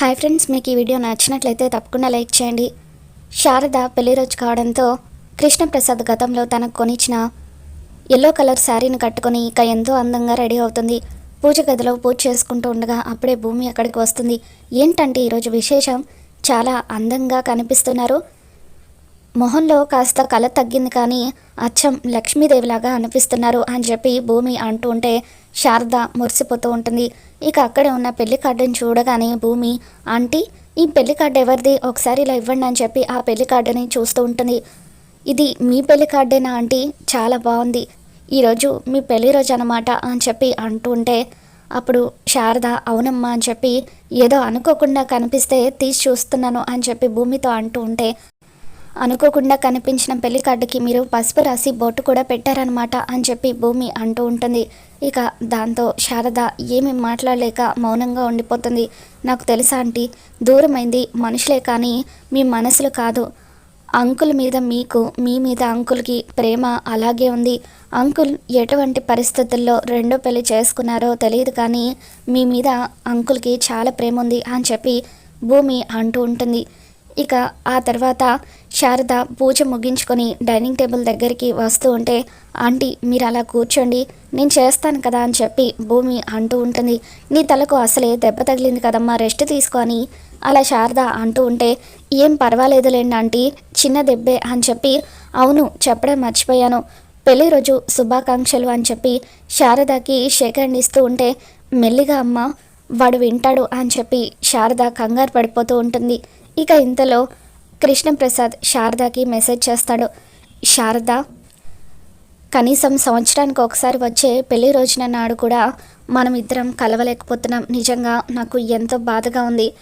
Hi friends మీకు ఈ video నచ్చినట్లయితే తప్పకుండా లైక్ చేయండి. శారద పెళ్ళి రోజు కావడంతో కృష్ణప్రసాద్ గతంలో తనకు కొనిచ్చిన ఎల్లో కలర్ శారీని కట్టుకొని ఇక ఎంతో అందంగా రెడీ అవుతుంది. పూజ గదిలో పూజ చేసుకుంటూ ఉండగా అప్పుడే భూమి అక్కడికి వస్తుంది. ఏంటంటే ఈరోజు విశేషం? చాలా అందంగా కనిపిస్తున్నారు. మొహంలో కాస్త కళ తగ్గింది కానీ అచ్చం లక్ష్మీదేవిలాగా అనిపిస్తున్నారు అని చెప్పి భూమి అంటూ ఉంటే శారద మురిసిపోతూ ఉంటుంది. ఇక అక్కడే ఉన్న పెళ్ళి కార్డుని చూడగానే భూమి ఆంటీ ఈ పెళ్ళి కార్డు ఎవరిది? ఒకసారి ఇలా ఇవ్వండి అని చెప్పి ఆ పెళ్ళి కార్డుని చూస్తూ ఉంటుంది. ఇది మీ పెళ్ళి కార్డేనా ఆంటీ? చాలా బాగుంది. ఈరోజు మీ పెళ్ళి రోజు అనమాట అని చెప్పి అంటూ ఉంటే అప్పుడు శారద అవునమ్మా అని చెప్పి ఏదో అనుకోకుండా కనిపిస్తే తీసి చూస్తున్నాను అని చెప్పి భూమితో అంటూ ఉంటే అనుకోకుండా కనిపించిన పెళ్ళి కార్డుకి మీరు పసుపు రాసి బొట్టు కూడా పెట్టారనమాట అని చెప్పి భూమి అంటూ ఉంటుంది. ఇక దాంతో శారద ఏమి మాట్లాడలేక మౌనంగా ఉండిపోతుంది. నాకు తెలుసా ఆంటీ దూరమైంది మనుషులే కానీ మీ మనసులు కాదు. అంకుల్ మీద మీకు మీ మీద అంకుల్కి ప్రేమ అలాగే ఉంది. అంకుల్ ఎటువంటి పరిస్థితుల్లో రెండో పెళ్ళి చేసుకున్నారో తెలియదు కానీ మీ మీద అంకుల్కి చాలా ప్రేమ ఉంది అని చెప్పి భూమి అంటూ ఉంటుంది. ఇక ఆ తర్వాత శారద పూజ ముగించుకొని డైనింగ్ టేబుల్ దగ్గరికి వస్తూ ఉంటే ఆంటీ మీరు అలా కూర్చోండి. నేను చేస్తాను కదా అని చెప్పి భూమి అంటూ ఉంటుంది. నీ తలకు అసలే దెబ్బ తగిలింది కదమ్మా రెస్ట్ తీసుకొని అలా శారద అంటూ ఉంటే ఏం పర్వాలేదులేండి ఆంటీ చిన్న దెబ్బే అని చెప్పి అవును చెప్పడం మర్చిపోయాను. పెళ్ళి రోజు శుభాకాంక్షలు అని చెప్పి శారదకి షేక్ హ్యాండ్ ఇస్తూ ఉంటే మెల్లిగా అమ్మ వాడు వింటాడు అని చెప్పి శారద కంగారు పడిపోతూ ఉంటుంది. ఇక ఇంతలో కృష్ణప్రసాద్ శారదకి మెసేజ్ చేస్తాడు. శారద కనీసం సంవత్సరానికి ఒకసారి వచ్చే పెళ్ళి రోజున నాడు కూడా మనం ఇద్దరం కలవలేకపోతున్నాం. నిజంగా నాకు ఎంతో బాధగా ఉంది.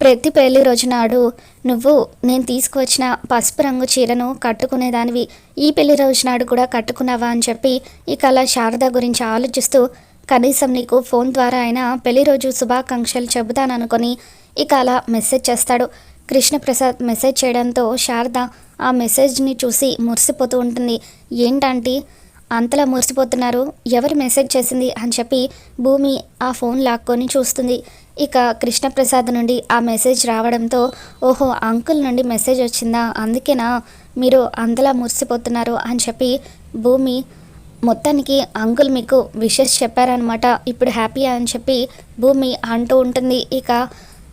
ప్రతి పెళ్ళి రోజు నాడు నువ్వు నేను తీసుకువచ్చిన పసుపు రంగు చీరను కట్టుకునేదానివి. ఈ పెళ్ళి రోజు నాడు కూడా కట్టుకున్నావా? అని చెప్పి ఇక అలా శారద గురించి ఆలోచిస్తూ కనీసం నీకు ఫోన్ ద్వారా అయినా పెళ్ళి రోజు శుభాకాంక్షలు చెబుతాననుకొని ఇక అలా మెసేజ్ చేస్తాడు. కృష్ణప్రసాద్ మెసేజ్ చేయడంతో శారద ఆ మెసేజ్ని చూసి మురిసిపోతూ ఉంటుంది. ఏంటంటే? అంతలా మురిసిపోతున్నారు. ఎవరు మెసేజ్ చేసింది? అని చెప్పి భూమి ఆ ఫోన్ లాక్కొని చూస్తుంది. ఇక కృష్ణప్రసాద్ నుండి ఆ మెసేజ్ రావడంతో ఓహో అంకుల్ నుండి మెసేజ్ వచ్చిందా? అందుకేనా మీరు అంతలా మురిసిపోతున్నారు? అని చెప్పి భూమి మొత్తానికి అంకుల్ మీకు విషెస్ చెప్పారనమాట ఇప్పుడు హ్యాపీ అని చెప్పి భూమి అంటూ ఉంటుంది. ఇక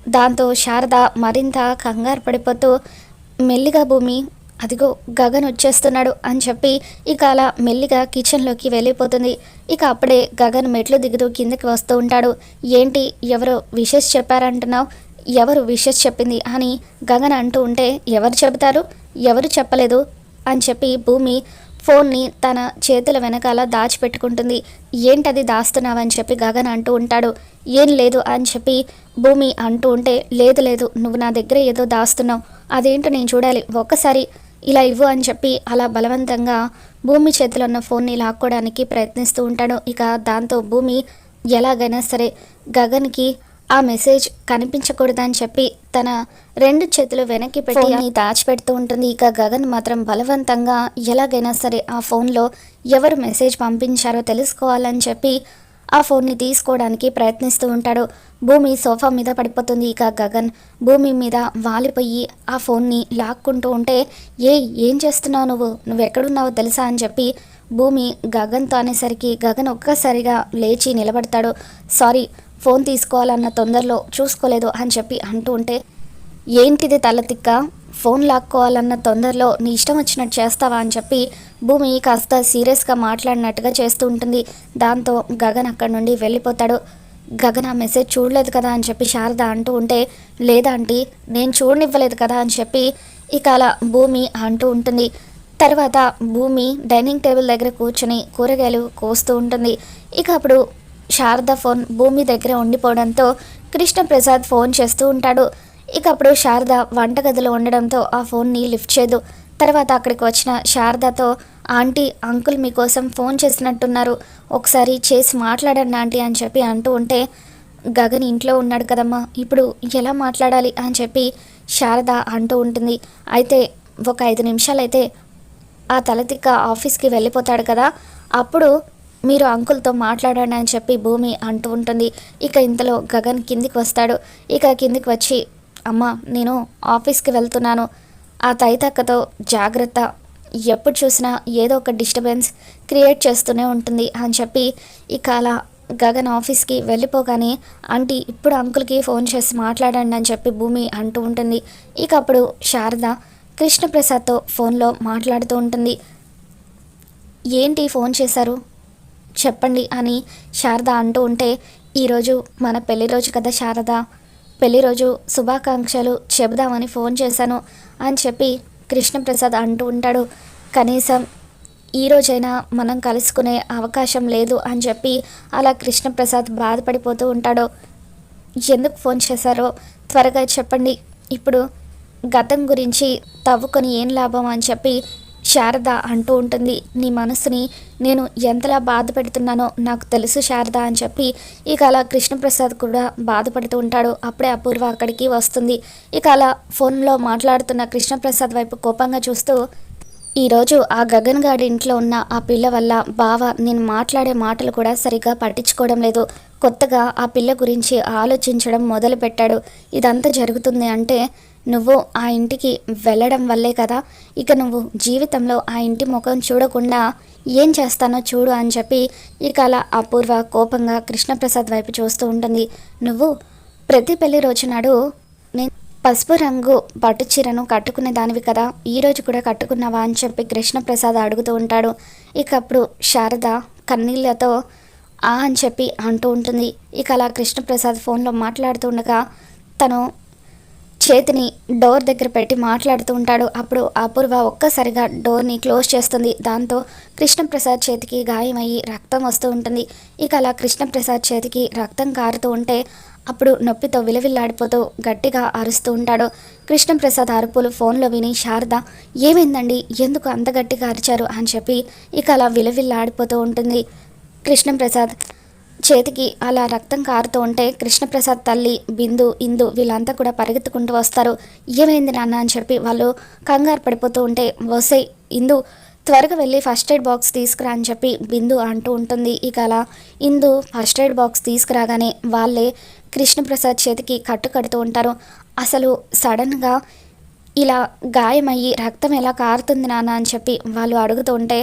దాంతో శారద మరింత కంగారు పడిపోతూ మెల్లిగా భూమి అదిగో గగన్ వచ్చేస్తున్నాడు అని చెప్పి ఇక అలా మెల్లిగా కిచెన్లోకి వెళ్ళిపోతుంది. ఇక అప్పుడే గగన్ మెట్లు దిగుతూ కిందకి వస్తూ ఉంటాడు. ఏంటి ఎవరో విషెస్ చెప్పారంటున్నావు? ఎవరు విషెస్ చెప్పింది అని గగన్ అంటూ ఉంటే ఎవరు చెబుతారు? ఎవరు చెప్పలేదు? అని చెప్పి భూమి ఫోన్ని తన చేతుల వెనకాల దాచిపెట్టుకుంటుంది. ఏంటది దాస్తున్నావని చెప్పి గగన్ అంటూ ఉంటాడు. ఏం లేదు అని చెప్పి భూమి అంటూ ఉంటే లేదు లేదు నువ్వు నా దగ్గర ఏదో దాస్తున్నావు. అదేంటో నేను చూడాలి. ఒక్కసారి ఇలా ఇవ్వు అని చెప్పి అలా బలవంతంగా భూమి చేతిలో ఉన్న ఫోన్ని లాక్కోవడానికి ప్రయత్నిస్తూ ఉంటాడు. ఇక దాంతో భూమి ఎలాగైనా సరే గగన్కి ఆ మెసేజ్ కనిపించకూడదని చెప్పి తన రెండు చేతులు వెనక్కి పెట్టి దాచిపెడుతూ ఉంటుంది. ఇక గగన్ మాత్రం బలవంతంగా ఎలాగైనా సరే ఆ ఫోన్లో ఎవరు మెసేజ్ పంపించారో తెలుసుకోవాలని చెప్పి ఆ ఫోన్ని తీసుకోవడానికి ప్రయత్నిస్తూ ఉంటాడు. భూమి సోఫా మీద పడిపోతుంది. ఇక గగన్ భూమి మీద వాలిపోయి ఆ ఫోన్ని లాక్కుంటూ ఉంటే ఏ ఏం చేస్తున్నావు నువ్వు? నువ్వు ఎక్కడున్నావో తెలుసా? అని చెప్పి భూమి గగన్తో అనేసరికి గగన్ ఒక్కసారిగా లేచి నిలబడతాడు. సారీ ఫోన్ తీసుకోవాలన్న తొందరలో చూసుకోలేదు అని చెప్పి అంటూ ఉంటే ఏంటిది తలతిక్క ఫోన్ లాక్కోవాలన్న తొందరలో నీ ఇష్టం వచ్చినట్టు చేస్తావా? అని చెప్పి భూమి కాస్త సీరియస్గా మాట్లాడినట్టుగా చేస్తూ ఉంటుంది. దాంతో గగన్ అక్కడి నుండి వెళ్ళిపోతాడు. గగన్ ఆ మెసేజ్ చూడలేదు కదా? అని చెప్పి శారద అంటూ ఉంటే లేదా ఆంటీ నేను చూడనివ్వలేదు కదా? అని చెప్పి ఇక అలా భూమి అంటూ ఉంటుంది. తర్వాత భూమి డైనింగ్ టేబుల్ దగ్గర కూర్చొని కూరగాయలు కోస్తూ ఉంటుంది. ఇక అప్పుడు శారద ఫోన్ భూమి దగ్గర ఉండిపోవడంతో కృష్ణప్రసాద్ ఫోన్ చేస్తూ ఉంటాడు. ఇక అప్పుడు శారద వంటగదిలో ఉండడంతో ఆ ఫోన్ని లిఫ్ట్ చేయదు. తర్వాత అక్కడికి వచ్చిన శారదతో ఆంటీ అంకుల్ మీకోసం ఫోన్ చేసినట్టున్నారు. ఒకసారి చేసి మాట్లాడండి ఆంటీ అని చెప్పి అంటూ ఉంటే గగన్ ఇంట్లో ఉన్నాడు కదమ్మా ఇప్పుడు ఎలా మాట్లాడాలి అని చెప్పి శారద అంటూ ఉంటుంది. అయితే ఒక ఐదు నిమిషాలైతే ఆ తలతిక్క ఆఫీస్కి వెళ్ళిపోతాడు కదా. అప్పుడు మీరు అంకుల్తో మాట్లాడండి అని చెప్పి భూమి అంటూ ఉంటుంది. ఇక ఇంతలో గగన్ కిందికి వస్తాడు. ఇక కిందికి వచ్చి అమ్మ నేను ఆఫీస్కి వెళ్తున్నాను. ఆ తైతక్కతో జాగ్రత్త. ఎప్పుడు చూసినా ఏదో ఒక డిస్టర్బెన్స్ క్రియేట్ చేస్తూనే ఉంటుంది అని చెప్పి ఇక అలా గగన్ ఆఫీస్కి వెళ్ళిపోగానే ఆంటీ ఇప్పుడు అంకుల్కి ఫోన్ చేసి మాట్లాడండి అని చెప్పి భూమి అంటూ ఉంటుంది. ఇక అప్పుడు శారద కృష్ణప్రసాద్తో ఫోన్లో మాట్లాడుతూ ఉంటుంది. ఏంటి ఫోన్ చేశారు? చెప్పండి అని శారద అంటూ ఉంటే ఈరోజు మన పెళ్ళి రోజు కదా శారద? పెళ్ళి రోజు శుభాకాంక్షలు చెబుదామని ఫోన్ చేశాను అని చెప్పి కృష్ణప్రసాద్ అంటూ ఉంటాడు. కనీసం ఈ రోజైనా మనం కలుసుకునే అవకాశం లేదు అని చెప్పి అలా కృష్ణప్రసాద్ బాధపడిపోతూ ఉంటాడు. ఎందుకు ఫోన్ చేశారో త్వరగా చెప్పండి. ఇప్పుడు గతం గురించి తవ్వుకొని ఏం లాభం అని చెప్పి శారద అంటూ ఉంటుంది. నీ మనసుని నేను ఎంతలా బాధ పెడుతున్నానో నాకు తెలుసు శారద అని చెప్పి ఇక అలా కృష్ణప్రసాద్ కూడా బాధపడుతూ ఉంటాడు. అప్పుడే అపూర్వ అక్కడికి వస్తుంది. ఇక అలా ఫోన్లో మాట్లాడుతున్న కృష్ణప్రసాద్ వైపు కోపంగా చూస్తూ ఈరోజు ఆ గగన్ గారి ఇంట్లో ఉన్న ఆ పిల్ల వల్ల బావ నేను మాట్లాడే మాటలు కూడా సరిగ్గా పట్టించుకోవడం లేదు. కొత్తగా ఆ పిల్ల గురించి ఆలోచించడం మొదలుపెట్టాడు. ఇదంతా జరుగుతుంది అంటే నువ్వు ఆ ఇంటికి వెళ్ళడం వల్లే కదా. ఇక నువ్వు జీవితంలో ఆ ఇంటి ముఖం చూడకుండా ఏం చేస్తానో చూడు అని చెప్పి ఇక అలా అపూర్వ కోపంగా కృష్ణప్రసాద్ వైపు చూస్తూ ఉంటుంది. నువ్వు ప్రతి పెళ్ళి రోజు నాడు పసుపు రంగు పట్టు చీరను కట్టుకునే దానివి కదా. ఈరోజు కూడా కట్టుకున్నావా అని చెప్పి కృష్ణప్రసాద్ అడుగుతూ ఉంటాడు. ఇక అప్పుడు శారద కన్నీళ్ళతో ఆ అని చెప్పి అంటూ ఉంటుంది. ఇక అలా కృష్ణప్రసాద్ ఫోన్లో మాట్లాడుతూ ఉండగా తను చేతిని డోర్ దగ్గర పెట్టి మాట్లాడుతూ ఉంటాడు. అప్పుడు అపూర్వ ఒక్కసారిగా డోర్ని క్లోజ్ చేస్తుంది. దాంతో కృష్ణప్రసాద్ చేతికి గాయమయ్యి రక్తం వస్తూ ఉంటుంది. ఇక అలా కృష్ణప్రసాద్ చేతికి రక్తం కారుతూ ఉంటే అప్పుడు నొప్పితో విలవిల్లాడిపోతూ గట్టిగా అరుస్తూ ఉంటాడు. కృష్ణప్రసాద్ అరుపులు ఫోన్లో విని శారద ఏమైందండి? ఎందుకు అంత గట్టిగా అరిచారు? అని చెప్పి ఇక అలా విలవిల్లాడిపోతూ ఉంటుంది కృష్ణప్రసాద్. చేతికి అలా రక్తం కారుతూ ఉంటే కృష్ణప్రసాద్ తల్లి బిందు ఇందు వీళ్ళంతా కూడా పరిగెత్తుకుంటూ వస్తారు. ఏమైంది నాన్న? అని చెప్పి వాళ్ళు కంగారు పడిపోతూ ఉంటే వసే ఇందు త్వరగా వెళ్ళి ఫస్ట్ ఎయిడ్ బాక్స్ తీసుకురా అని చెప్పి బిందు అంటూ ఉంటుంది. ఇక అలా ఇందు ఫస్ట్ ఎయిడ్ బాక్స్ తీసుకురాగానే వాళ్ళే కృష్ణప్రసాద్ చేతికి కట్టు కడుతూ ఉంటారు. అసలు సడన్గా ఇలా గాయమయ్యి రక్తం ఎలా కారుతుంది నాన్న అని చెప్పి వాళ్ళు అడుగుతూ ఉంటే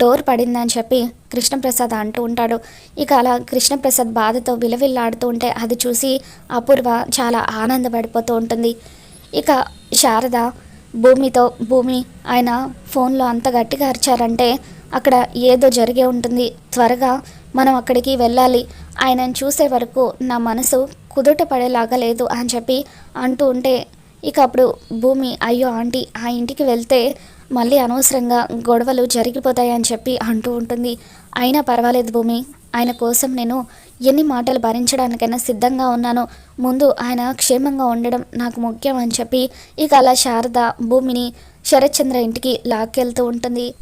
డోర్ పడిందని చెప్పి కృష్ణప్రసాద్ అంటూ ఉంటాడు. ఇక అలా కృష్ణప్రసాద్ బాధతో విలవిల్లాడుతూ ఉంటే అది చూసి అపూర్వ చాలా ఆనందపడిపోతూ ఉంటుంది. ఇక శారద భూమితో భూమి ఆయన ఫోన్లో అంత గట్టిగా అరిచారంటే అక్కడ ఏదో జరిగే ఉంటుంది. త్వరగా మనం అక్కడికి వెళ్ళాలి. ఆయనను చూసే వరకు నా మనసు కుదుట పడేలాగా లేదు అని చెప్పి అంటూ ఉంటే ఇక అప్పుడు భూమి అయ్యో ఆంటీ ఆ ఇంటికి వెళ్తే మళ్ళీ అనవసరంగా గొడవలు జరిగిపోతాయని చెప్పి అంటూ ఉంటుంది. అయినా పర్వాలేదు భూమి ఆయన కోసం నేను ఎన్ని మాటలు భరించడానికైనా సిద్ధంగా ఉన్నాను. ముందు ఆయన క్షేమంగా ఉండడం నాకు ముఖ్యం అని చెప్పి ఇక అలా శారద భూమిని శరత్చంద్ర ఇంటికి లాక్కెళ్తూ ఉంటుంది.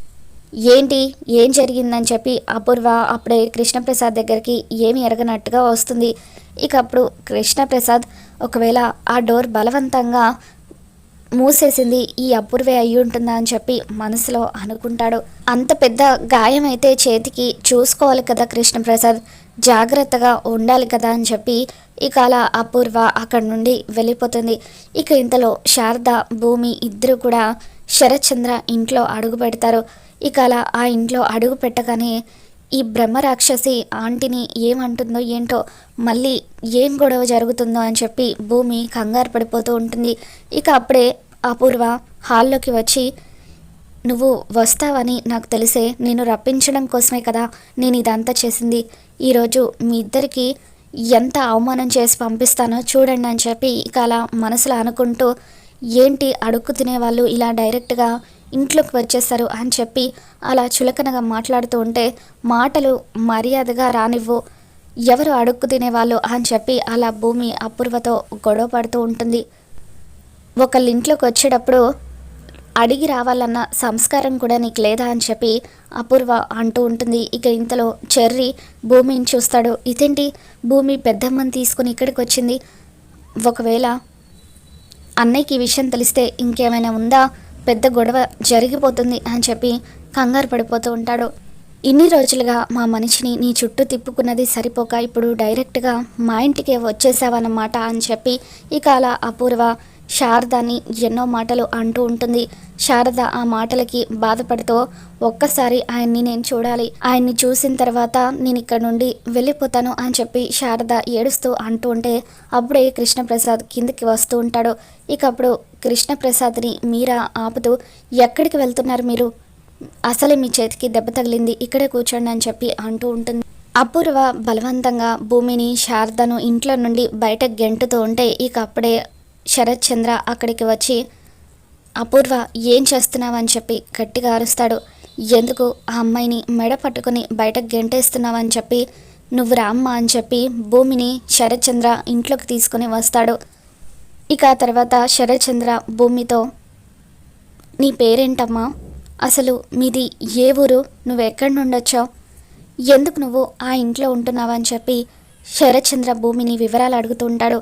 ఏంటి? ఏం జరిగిందని చెప్పి అపూర్వ అప్పుడే కృష్ణప్రసాద్ దగ్గరికి ఏమి ఎరగనట్టుగా వస్తుంది. ఇక అప్పుడు కృష్ణప్రసాద్ ఒకవేళ ఆ డోర్ బలవంతంగా మూసేసింది ఈ అపూర్వే అయి ఉంటుందా అని చెప్పి మనసులో అనుకుంటాడు. అంత పెద్ద గాయం అయితే చేతికి చూసుకోవాలి కదా కృష్ణప్రసాద్. జాగ్రత్తగా ఉండాలి కదా అని చెప్పి ఇక అలా అపూర్వ అక్కడి నుండి వెళ్ళిపోతుంది. ఇక ఇంతలో శారద భూమి ఇద్దరు కూడా శరత్చంద్ర ఇంట్లో అడుగు పెడతారు. ఇక అలా ఆ ఇంట్లో అడుగు పెట్టగానే ఈ బ్రహ్మరాక్షసి ఆంటీని ఏమంటుందో ఏంటో మళ్ళీ ఏం గొడవ జరుగుతుందో అని చెప్పి భూమి కంగారు పడిపోతూ ఉంటుంది. ఇక అప్పుడే అపూర్వ హాల్లోకి వచ్చి నువ్వు వస్తావని నాకు తెలిసే నేను రప్పించడం కోసమే కదా నేను ఇదంతా చేసింది. ఈరోజు మీ ఇద్దరికి ఎంత అవమానం చేసి పంపిస్తానో చూడండి అని చెప్పి ఇక అలా మనసులో అనుకుంటూ ఏంటి అడుక్కు తినేవాళ్ళు ఇలా డైరెక్ట్గా ఇంట్లోకి వచ్చేస్తారు అని చెప్పి అలా చులకనగా మాట్లాడుతూ ఉంటే మాటలు మర్యాదగా రానివ్వు. ఎవరు అడుక్కు తినేవాళ్ళు అని చెప్పి అలా భూమి అపూర్వతో గొడవ పడుతూ ఉంటుంది. ఒకళ్ళ ఇంట్లోకి వచ్చేటప్పుడు అడిగి రావాలన్న సంస్కారం కూడా నీకు లేదా అని చెప్పి అపూర్వ అంటూ ఉంటుంది. ఇక ఇంతలో చెర్రి భూమిని చూస్తాడు. ఇదేంటి? భూమి పెద్దమ్మని తీసుకుని ఇక్కడికి వచ్చింది. ఒకవేళ అన్నయ్యకి ఈ విషయం తెలిస్తే ఇంకేమైనా ఉందా? పెద్ద గొడవ జరిగిపోతుంది అని చెప్పి కంగారు పడిపోతూ ఉంటాడు. ఇన్ని రోజులుగా మా మనిషిని నీ చుట్టూ తిప్పుకున్నది సరిపోక ఇప్పుడు డైరెక్ట్గా మా ఇంటికే వచ్చేసావన్నమాట అని చెప్పి ఇక అలా అపూర్వ శారదని ఎన్నో మాటలు అంటూ ఉంటుంది. శారద ఆ మాటలకి బాధపడుతూ ఒక్కసారి ఆయన్ని నేను చూడాలి. ఆయన్ని చూసిన తర్వాత నేను ఇక్కడ నుండి వెళ్ళిపోతాను అని చెప్పి శారద ఏడుస్తూ అంటూ ఉంటే అప్పుడే కృష్ణప్రసాద్ కిందికి వస్తూ ఉంటాడు. ఇక అప్పుడు కృష్ణప్రసాద్ని మీరా ఆపుతూ ఎక్కడికి వెళ్తున్నారు మీరు? అసలే మీ చేతికి దెబ్బ తగిలింది. ఇక్కడే కూర్చోండి అని చెప్పి అంటూ ఉంటుంది. అపూర్వ బలవంతంగా భూమిని శారదను ఇంట్లో నుండి బయట గెంటుతూ ఉంటే ఇక అప్పుడే శరత్ చంద్ర అక్కడికి వచ్చి అపూర్వ ఏం చేస్తున్నావని చెప్పి గట్టిగా అరుస్తాడు. ఎందుకు? ఆ అమ్మాయిని మెడ పట్టుకుని బయట గెంటేస్తున్నావని చెప్పి నువ్వు రామ్మ అని చెప్పి భూమిని శరత్చంద్ర ఇంట్లోకి తీసుకుని వస్తాడు. ఇక ఆ తర్వాత శరత్చంద్ర భూమితో నీ పేరేంటమ్మా? అసలు మీది ఏ ఊరు? నువ్వు ఎక్కడి నుండి వచ్చావు? ఎందుకు నువ్వు ఆ ఇంట్లో ఉంటున్నావని చెప్పి శరత్చంద్ర భూమిని వివరాలు అడుగుతుంటాడు